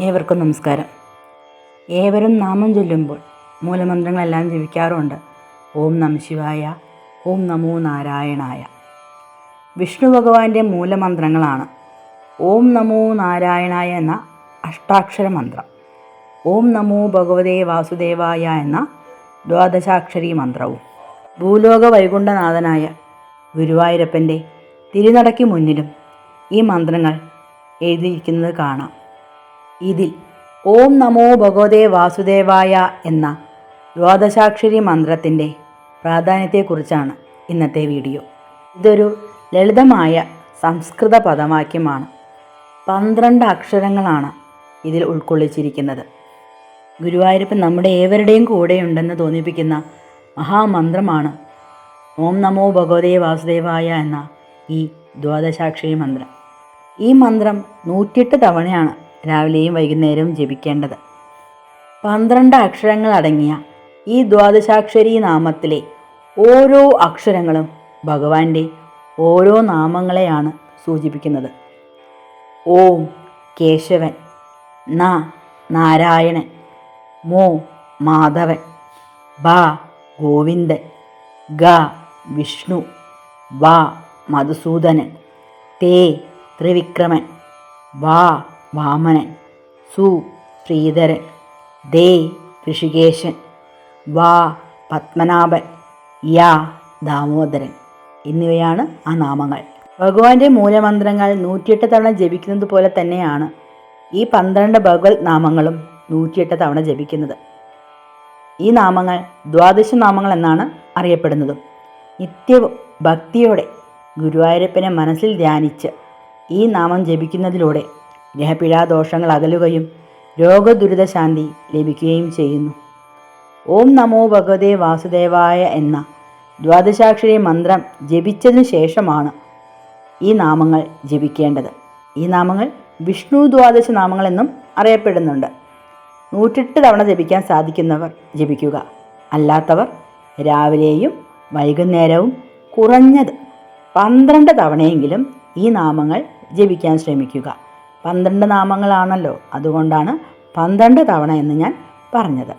ഏവർക്കും നമസ്കാരം. ഏവരും നാമം ചൊല്ലുമ്പോൾ മൂലമന്ത്രങ്ങളെല്ലാം ജപിക്കാറുണ്ട്. ഓം നമ ശിവായ ഓം നമോ നാരായണായ. വിഷ്ണു ഭഗവാന്റെ മൂലമന്ത്രങ്ങളാണ്. ഓം നമോ നാരായണായ എന്ന അഷ്ടാക്ഷര മന്ത്രം. ഓം നമോ ഭഗവതേ വാസുദേവായ എന്ന ദ്വാദശാക്ഷരി മന്ത്രവും. ഭൂലോക വൈകുണ്ഠനാഥനായ ഗുരുവായൂരപ്പന്റെ തിരുനടയ്ക്ക് മുന്നിലും ഈ മന്ത്രങ്ങൾ എഴുതിയിരിക്കുന്നത് കാണാം. ഇതിൽ ഓം നമോ ഭഗവതേ വാസുദേവായ എന്ന ദ്വാദശാക്ഷരി മന്ത്രത്തിന്റെ പ്രാധാന്യത്തെക്കുറിച്ചാണ് ഇന്നത്തെ വീഡിയോ. ഇതൊരു ലളിതമായ സംസ്കൃത പദവാക്യമാണ്. പന്ത്രണ്ട് അക്ഷരങ്ങളാണ് ഇതിൽ ഉൾക്കൊള്ളിച്ചിരിക്കുന്നത്. ഗുരുവായൂരപ്പൻ നമ്മുടെ ഏവരുടെയും കൂടെയുണ്ടെന്ന് തോന്നിപ്പിക്കുന്ന മഹാമന്ത്രമാണ് ഓം നമോ ഭഗവതേ വാസുദേവായ എന്ന ഈ ദ്വാദശാക്ഷരി മന്ത്രം. ഈ മന്ത്രം നൂറ്റിയെട്ട് തവണയാണ് രാവിലെയും വൈകുന്നേരവും ജപിക്കേണ്ടത്. പന്ത്രണ്ട് അക്ഷരങ്ങൾ അടങ്ങിയ ഈ ദ്വാദശാക്ഷരി നാമത്തിലെ ഓരോ അക്ഷരങ്ങളും ഭഗവാന്റെ ഓരോ നാമങ്ങളെയാണ് സൂചിപ്പിക്കുന്നത്. ഓം കേശവൻ ന നാരായണൻ മോ മാധവൻ ബ ഗോവിന്ദൻ ഗ വിഷ്ണു വ മധുസൂദനൻ തേ ത്രിവിക്രമൻ വാ വാമനൻ സു ശ്രീധരൻ ദേ ഋഷികേശൻ വാ പത്മനാഭൻ യാ ദാമോദരൻ എന്നിവയാണ് ആ നാമങ്ങൾ. ഭഗവാന്റെ മൂലമന്ത്രങ്ങൾ നൂറ്റിയെട്ട് തവണ ജപിക്കുന്നത് പോലെ തന്നെയാണ് ഈ പന്ത്രണ്ട് ഭഗവത് നാമങ്ങളും നൂറ്റിയെട്ട് തവണ ജപിക്കുന്നത്. ഈ നാമങ്ങൾ ദ്വാദശ നാമങ്ങൾ എന്നാണ് അറിയപ്പെടുന്നത്. നിത്യവും ഭക്തിയോടെ ഗുരുവായൂരപ്പനെ മനസ്സിൽ ധ്യാനിച്ച് ഈ നാമം ജപിക്കുന്നതിലൂടെ ഗ്രഹപിഴാദോഷങ്ങൾ അകലുകയും രോഗദുരിതശാന്തി ലഭിക്കുകയും ചെയ്യുന്നു. ഓം നമോ ഭഗവതേ വാസുദേവായ എന്ന ദ്വാദശാക്ഷരി മന്ത്രം ജപിച്ചതിനു ശേഷമാണ് ഈ നാമങ്ങൾ ജപിക്കേണ്ടത്. ഈ നാമങ്ങൾ വിഷ്ണു ദ്വാദശ നാമങ്ങളെന്നും അറിയപ്പെടുന്നുണ്ട്. നൂറ്റെട്ട് തവണ ജപിക്കാൻ സാധിക്കുന്നവർ ജപിക്കുക. അല്ലാത്തവർ രാവിലെയും വൈകുന്നേരവും കുറഞ്ഞത് പന്ത്രണ്ട് തവണയെങ്കിലും ഈ നാമങ്ങൾ ജപിക്കാൻ ശ്രമിക്കുക. പന്ത്രണ്ട് നാമങ്ങളാണല്ലോ. അതുകൊണ്ടാണ് പന്ത്രണ്ട് തവണ എന്ന് ഞാൻ പറഞ്ഞത്.